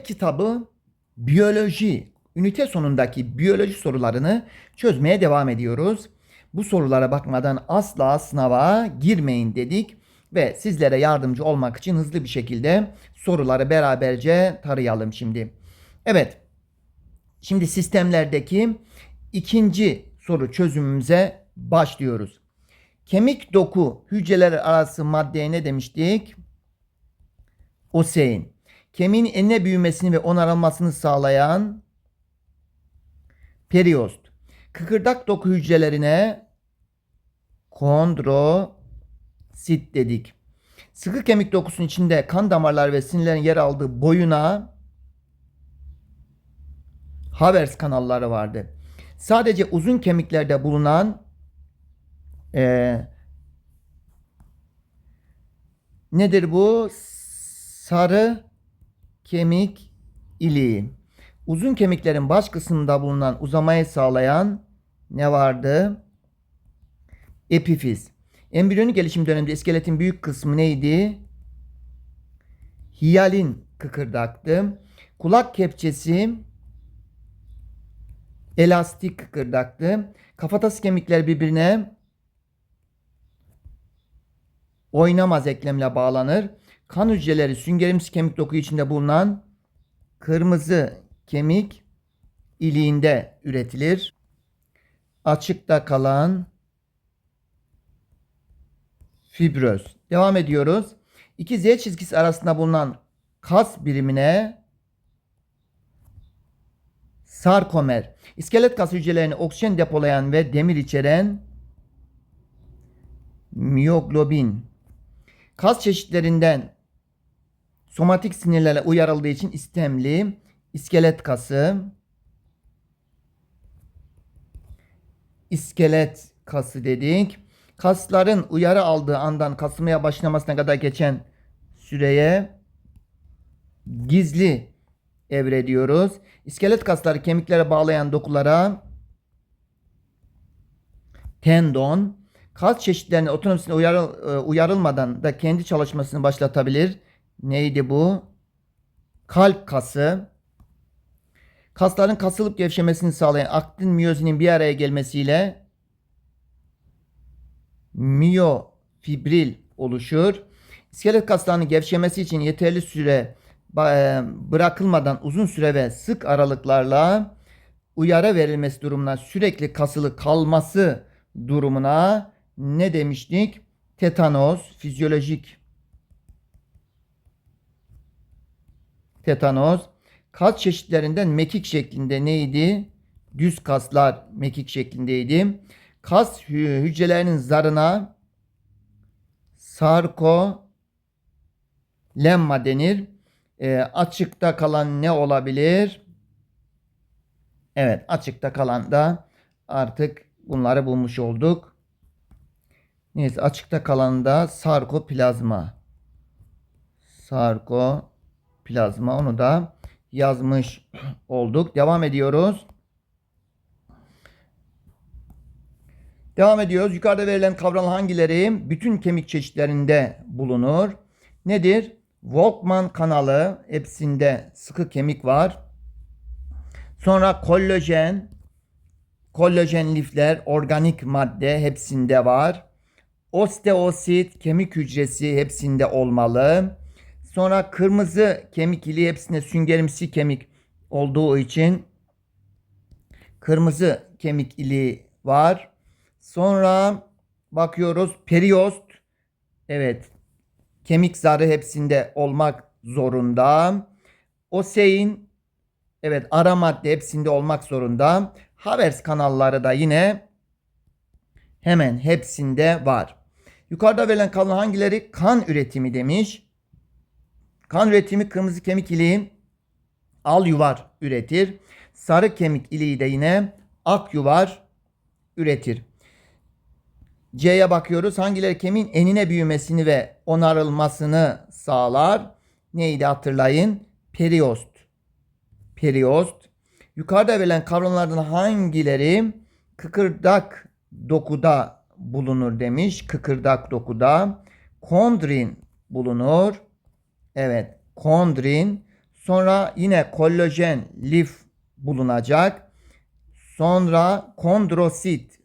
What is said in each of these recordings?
kitabı biyoloji, ünite sonundaki biyoloji sorularını çözmeye devam ediyoruz. Bu sorulara bakmadan asla sınava girmeyin dedik ve sizlere yardımcı olmak için hızlı bir şekilde soruları beraberce tarayalım şimdi. Evet. Şimdi sistemlerdeki ikinci soru çözümümüze başlıyoruz. Kemik doku hücreler arası maddeye ne demiştik? Osein. Kemiğin enine büyümesini ve onarılmasını sağlayan periost. Kıkırdak doku hücrelerine kondrosit dedik. Sıkı kemik dokusunun içinde kan damarları ve sinirlerin yer aldığı boyuna Havers kanalları vardı. Sadece uzun kemiklerde bulunan eee, nedir bu? Sarı kemik iliği. Uzun kemiklerin baş kısmında bulunan uzamayı sağlayan ne vardı? Epifiz. Embriyonik gelişim döneminde iskeletin büyük kısmı neydi? Hiyalin kıkırdaktı. Kulak kepçesi elastik kıkırdaktı. Kafatası kemikler birbirine oynamaz eklemle bağlanır. Kan hücreleri süngerimsi kemik doku içinde bulunan kırmızı kemik iliğinde üretilir. Açıkta kalan fibröz. Devam ediyoruz. İki Z çizgisi arasında bulunan kas birimine sarkomer. İskelet kas hücrelerini oksijen depolayan ve demir içeren miyoglobin. Kas çeşitlerinden somatik sinirlerle uyarıldığı için istemli iskelet kası iskelet kası dedik. Kasların uyarı aldığı andan kasılmaya başlamasına kadar geçen süreye gizli evre diyoruz. İskelet kasları kemiklere bağlayan dokulara tendon, kas çeşitlerine otonomisine uyarıl, e, uyarılmadan da kendi çalışmasını başlatabilir. Neydi bu? Kalp kası. Kasların kasılıp gevşemesini sağlayan aktin miyozinin bir araya gelmesiyle miyofibril oluşur. İskelet kaslarının gevşemesi için yeterli süre e, bırakılmadan uzun süre ve sık aralıklarla uyarı verilmesi durumuna sürekli kasılı kalması durumuna ne demiştik? Tetanos, fizyolojik tetanos. Kas çeşitlerinden mekik şeklinde neydi? Düz kaslar mekik şeklindeydi. Kas hü- hücrelerinin zarına sarko lemma denir. Ee, açıkta kalan ne olabilir? Evet, açıkta kalan da artık bunları bulmuş olduk. Neyse, açıkta kalan da sarkoplazma. Sarkoplazma onu da yazmış olduk. Devam ediyoruz. Devam ediyoruz. Yukarıda verilen kavramlar hangileri bütün kemik çeşitlerinde bulunur? Nedir? Volkmann kanalı hepsinde sıkı kemik var. Sonra kollajen, kollajen lifler, organik madde hepsinde var. Osteosit, kemik hücresi hepsinde olmalı. Sonra kırmızı kemik iliği hepsinde süngerimsi kemik olduğu için kırmızı kemik iliği var. Sonra bakıyoruz periost. Evet. Kemik zarı hepsinde olmak zorunda. Osein evet ara madde hepsinde olmak zorunda. Havers kanalları da yine hemen hepsinde var. Yukarıda verilen kanal hangileri? Kan üretimi demiş. Kan üretimi kırmızı kemik iliği al yuvar üretir. Sarı kemik iliği de yine ak yuvar üretir. C'ye bakıyoruz. Hangileri kemiğin enine büyümesini ve onarılmasını sağlar? Neydi hatırlayın? Periost. Periost. Yukarıda verilen kavramlardan hangileri kıkırdak dokuda bulunur demiş. Kıkırdak dokuda. Kondrin bulunur. Evet. Kondrin. Sonra yine kollajen, lif bulunacak. Sonra kondrosit,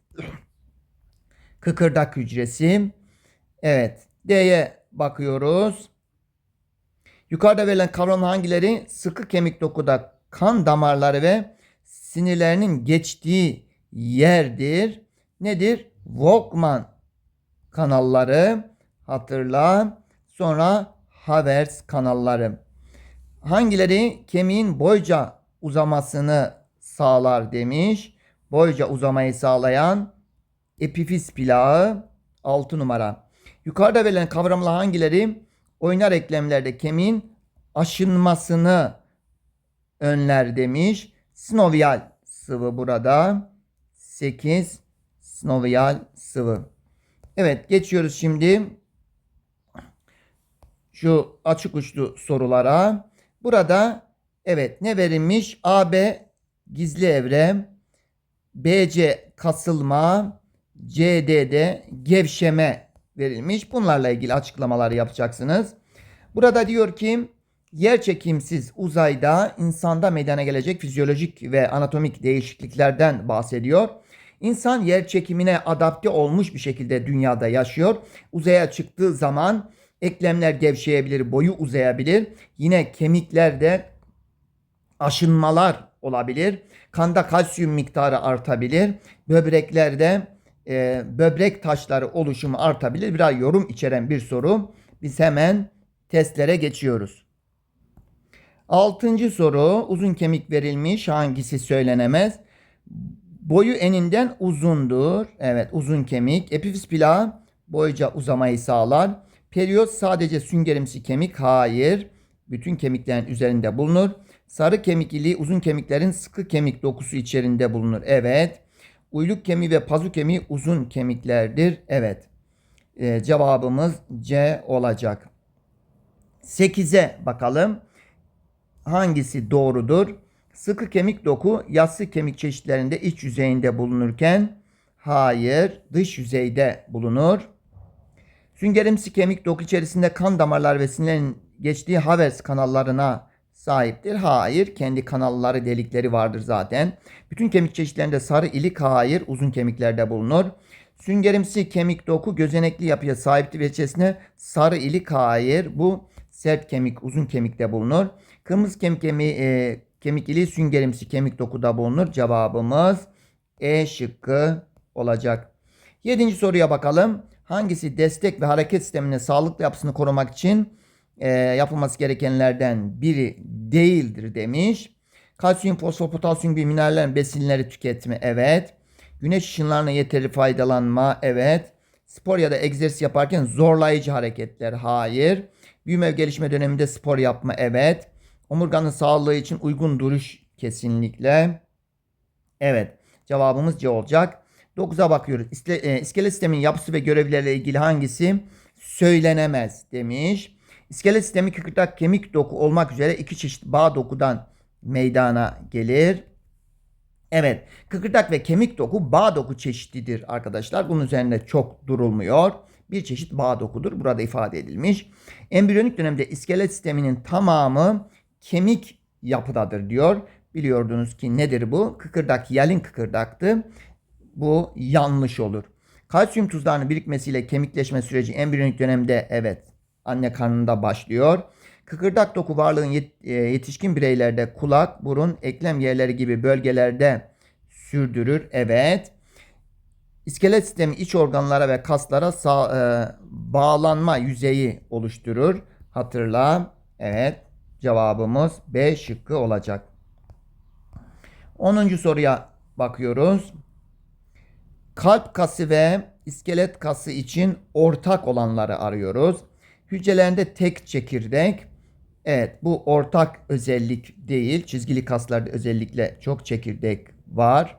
kıkırdak hücresi. Evet, D'ye bakıyoruz. Yukarıda verilen kavram hangileri sıkı kemik dokuda kan damarları ve sinirlerinin geçtiği yerdir? Nedir? Volkmann kanalları hatırla. Sonra Havers kanalları. Hangileri kemiğin boyca uzamasını sağlar demiş. Boyca uzamayı sağlayan epifiz plağı 6 numara. Yukarıda verilen kavramlar hangileri oynar eklemlerde kemiğin aşınmasını önler demiş. Sinovial sıvı burada. 8 sinovial sıvı. Evet geçiyoruz şimdi şu açık uçlu sorulara. Burada evet ne verilmiş? AB gizli evre, BC kasılma, CD'de gevşeme verilmiş. Bunlarla ilgili açıklamalar yapacaksınız. Burada diyor ki yerçekimsiz uzayda insanda meydana gelecek fizyolojik ve anatomik değişikliklerden bahsediyor. İnsan yer çekimine adapte olmuş bir şekilde dünyada yaşıyor. Uzaya çıktığı zaman eklemler gevşeyebilir, boyu uzayabilir. Yine kemiklerde aşınmalar olabilir. Kanda kalsiyum miktarı artabilir. Böbreklerde e, böbrek taşları oluşumu artabilir. Biraz yorum içeren bir soru. Biz hemen testlere geçiyoruz. Altıncı soru uzun kemik verilmiş hangisi söylenemez? Boyu eninden uzundur. Evet uzun kemik. Epifiz plağı boyca uzamayı sağlar. Periyot sadece süngerimsi kemik. Hayır. Bütün kemiklerin üzerinde bulunur. Sarı kemik iliği uzun kemiklerin sıkı kemik dokusu içerisinde bulunur. Evet. Uyluk kemiği ve pazu kemiği uzun kemiklerdir. Evet. Ee, cevabımız C olacak. 8'e bakalım. Hangisi doğrudur? Sıkı kemik doku yassı kemik çeşitlerinde iç yüzeyinde bulunurken hayır dış yüzeyde bulunur. Süngerimsi kemik doku içerisinde kan damarlar ve sinirlerin geçtiği Havers kanallarına sahiptir. Hayır. Kendi kanalları delikleri vardır zaten. Bütün kemik çeşitlerinde sarı ilik hayır. Uzun kemiklerde bulunur. Süngerimsi kemik doku gözenekli yapıya sahiptir ve içerisinde sarı ilik hayır. Bu sert kemik uzun kemikte bulunur. Kırmızı kemik kemiği, e, kemik iliği süngerimsi kemik dokuda bulunur. Cevabımız E şıkkı olacak. Yedinci soruya bakalım. Hangisi destek ve hareket sisteminin sağlıklı yapısını korumak için e, yapılması gerekenlerden biri değildir demiş. Kalsiyum, fosfor, potasyum gibi minerallerin besinleri tüketme evet. Güneş ışınlarına yeterli faydalanma evet. Spor ya da egzersiz yaparken zorlayıcı hareketler hayır. Büyüme gelişme döneminde spor yapma evet. Omurganın sağlığı için uygun duruş kesinlikle. Evet cevabımız C olacak. 9'a bakıyoruz. İsle, e, iskelet sistemin yapısı ve görevleriyle ilgili hangisi söylenemez demiş. İskelet sistemi kıkırdak kemik doku olmak üzere iki çeşit bağ dokudan meydana gelir. Evet, kıkırdak ve kemik doku bağ doku çeşididir arkadaşlar. Bunun üzerinde çok durulmuyor. Bir çeşit bağ dokudur. Burada ifade edilmiş. Embriyonik dönemde iskelet sisteminin tamamı kemik yapıdadır diyor. Biliyordunuz ki nedir bu? Kıkırdak yalin kıkırdaktı. Bu yanlış olur. Kalsiyum tuzlarının birikmesiyle kemikleşme süreci embriyonik dönemde evet anne karnında başlıyor. Kıkırdak doku varlığın e, yetişkin bireylerde kulak, burun, eklem yerleri gibi bölgelerde sürdürür. Evet. İskelet sistemi iç organlara ve kaslara sağ, e, bağlanma yüzeyi oluşturur. Hatırla. Evet. Cevabımız B şıkkı olacak. 10. soruya bakıyoruz. Kalp kası ve iskelet kası için ortak olanları arıyoruz. Hücrelerinde tek çekirdek. Evet bu ortak özellik değil. Çizgili kaslarda özellikle çok çekirdek var.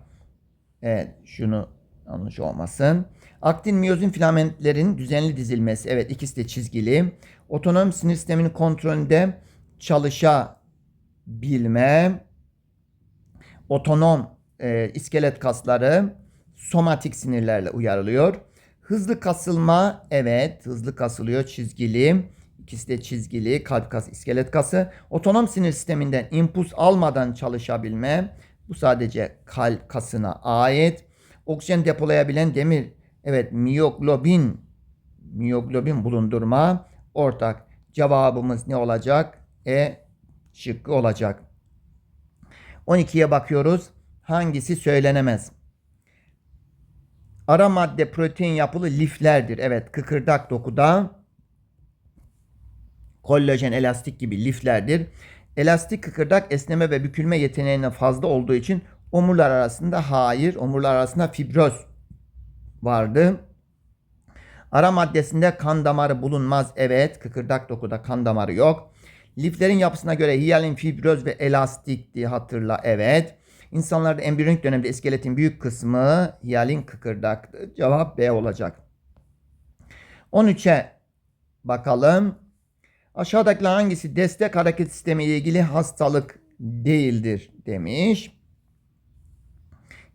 Evet şunu yanlış olmasın. Aktin miyozin filamentlerin düzenli dizilmesi. Evet ikisi de çizgili. Otonom sinir sisteminin kontrolünde çalışabilme. Otonom e, iskelet kasları somatik sinirlerle uyarılıyor. Hızlı kasılma evet hızlı kasılıyor çizgili. İkisi de çizgili kalp kası, iskelet kası. Otonom sinir sisteminden impuls almadan çalışabilme. Bu sadece kalp kasına ait. Oksijen depolayabilen demir. Evet miyoglobin miyoglobin bulundurma. Ortak cevabımız ne olacak? E şıkkı olacak. 12'ye bakıyoruz. Hangisi söylenemez? Ara madde protein yapılı liflerdir. Evet kıkırdak dokuda kollajen, elastik gibi liflerdir. Elastik kıkırdak esneme ve bükülme yeteneğine fazla olduğu için omurlar arasında hayır, omurlar arasında fibroz vardı. Ara maddesinde kan damarı bulunmaz. Evet, kıkırdak dokuda kan damarı yok. Liflerin yapısına göre hiyalin fibroz ve elastikti hatırla. Evet. İnsanlarda embriyonik dönemde iskeletin büyük kısmı hiyalin kıkırdaktı. Cevap B olacak. 13'e bakalım. Aşağıdakiler hangisi destek hareket sistemi ile ilgili hastalık değildir demiş.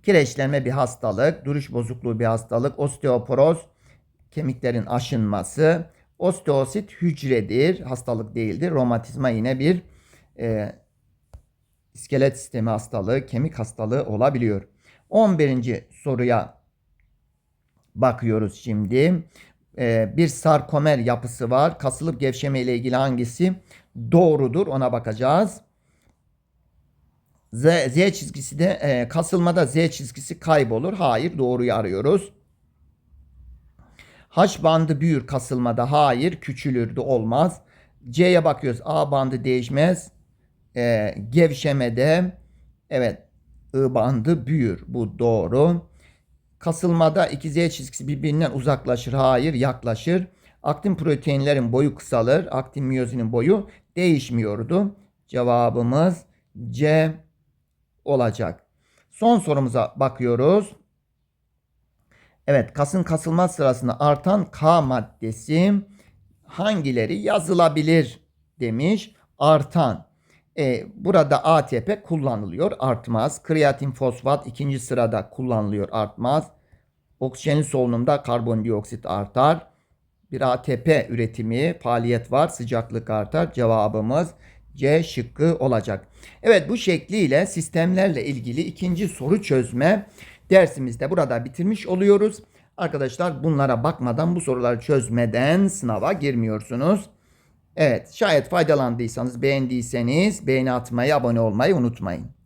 Kireçlenme bir hastalık, duruş bozukluğu bir hastalık, osteoporoz kemiklerin aşınması, osteosit hücredir, hastalık değildir. Romatizma yine bir e, iskelet sistemi hastalığı, kemik hastalığı olabiliyor. 11. soruya bakıyoruz şimdi. Ee, bir sarkomer yapısı var. Kasılıp gevşeme ile ilgili hangisi doğrudur ona bakacağız. Z, Z çizgisi de e, kasılmada Z çizgisi kaybolur. Hayır doğruyu arıyoruz. H bandı büyür kasılmada. Hayır küçülürdü olmaz. C'ye bakıyoruz. A bandı değişmez. E, gevşemede evet I büyür. Bu doğru. Kasılmada iki Z çizgisi birbirinden uzaklaşır. Hayır yaklaşır. Aktin proteinlerin boyu kısalır. Aktin miyozinin boyu değişmiyordu. Cevabımız C olacak. Son sorumuza bakıyoruz. Evet kasın kasılma sırasında artan K maddesi hangileri yazılabilir demiş. Artan. E, burada ATP kullanılıyor artmaz. Kreatin fosfat ikinci sırada kullanılıyor artmaz. Oksijenli solunumda karbondioksit artar. Bir ATP üretimi faaliyet var sıcaklık artar. Cevabımız C şıkkı olacak. Evet bu şekliyle sistemlerle ilgili ikinci soru çözme dersimizde burada bitirmiş oluyoruz. Arkadaşlar bunlara bakmadan bu soruları çözmeden sınava girmiyorsunuz. Evet şayet faydalandıysanız beğendiyseniz beğeni atmayı abone olmayı unutmayın.